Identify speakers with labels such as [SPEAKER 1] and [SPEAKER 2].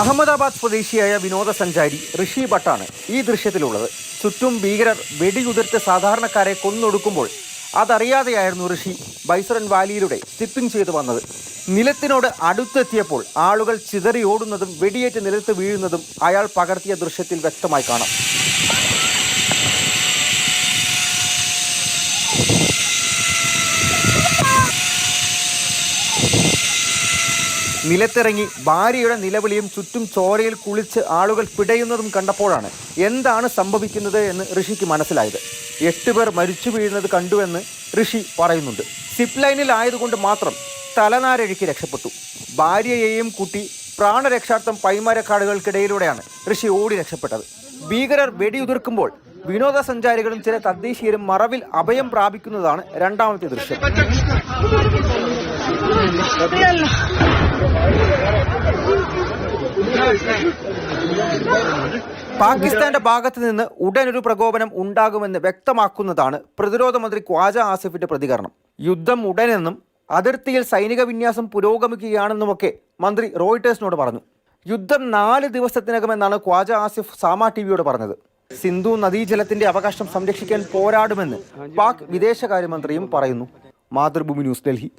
[SPEAKER 1] അഹമ്മദാബാദ് സ്വദേശിയായ വിനോദസഞ്ചാരി ഋഷി ഭട്ടാണ് ഈ ദൃശ്യത്തിലുള്ളത്. ചുറ്റും ഭീകരർ വെടിയുതിർത്ത് സാധാരണക്കാരെ കൊന്നൊടുക്കുമ്പോൾ അതറിയാതെയായിരുന്നു ഋഷി ബൈസറൻ വാലിയിലൂടെ സ്റ്റിപ്പിംഗ് ചെയ്തു വന്നത്. നിലത്തിനോട് അടുത്തെത്തിയപ്പോൾ ആളുകൾ ചിതറി ഓടുന്നതും വെടിയേറ്റ് നിലത്ത് വീഴുന്നതും അയാൾ പകർത്തിയ ദൃശ്യത്തിൽ വ്യക്തമായി കാണാം. നിലത്തിറങ്ങി ഭാര്യയുടെ നിലവിളിയും ചുറ്റും ചോരയിൽ കുളിച്ച് ആളുകൾ പിടയുന്നതും കണ്ടപ്പോഴാണ് എന്താണ് സംഭവിക്കുന്നത് എന്ന് ഋഷിക്ക് മനസ്സിലായത്. എട്ടുപേർ മരിച്ചു വീഴുന്നത് കണ്ടുവെന്ന് ഋഷി പറയുന്നുണ്ട്. സിപ്പ് ലൈനിൽ ആയതുകൊണ്ട് മാത്രം തലനാരഴിക്ക് രക്ഷപ്പെട്ടു. ഭാര്യയെയും കുട്ടി പ്രാണരക്ഷാർത്ഥം പൈമരക്കാടുകൾക്കിടയിലൂടെയാണ് ഋഷി ഓടി രക്ഷപ്പെട്ടത്. ഭീകരർ വെടിയുതിർക്കുമ്പോൾ വിനോദസഞ്ചാരികളും ചില തദ്ദേശീയരും മറവിൽ അഭയം പ്രാപിക്കുന്നതാണ് രണ്ടാമത്തെ ദൃശ്യം. പാകിസ്ഥാന്റെ ഭാഗത്ത് നിന്ന് ഒരു പ്രകോപനം ഉണ്ടാകുമെന്ന് വ്യക്തമാക്കുന്നതാണ് പ്രതിരോധ മന്ത്രി ഖ്വാജ ആസിഫിന്റെ പ്രതികരണം. യുദ്ധം ഉടനെന്നും അതിർത്തിയിൽ സൈനിക വിന്യാസം പുരോഗമിക്കുകയാണെന്നുമൊക്കെ മന്ത്രി റോയിട്ടേഴ്സിനോട് പറഞ്ഞു. യുദ്ധം നാല് ദിവസത്തിനകമെന്നാണ് ഖ്വാജ ആസിഫ് സാമ ടിവിയോട് പറഞ്ഞത്. സിന്ധു നദീജലത്തിന്റെ അവകാശം സംരക്ഷിക്കാൻ പോരാടുമെന്ന് പാക് വിദേശകാര്യമന്ത്രിയും പറയുന്നു. മാതൃഭൂമി ന്യൂസ് ഡൽഹി.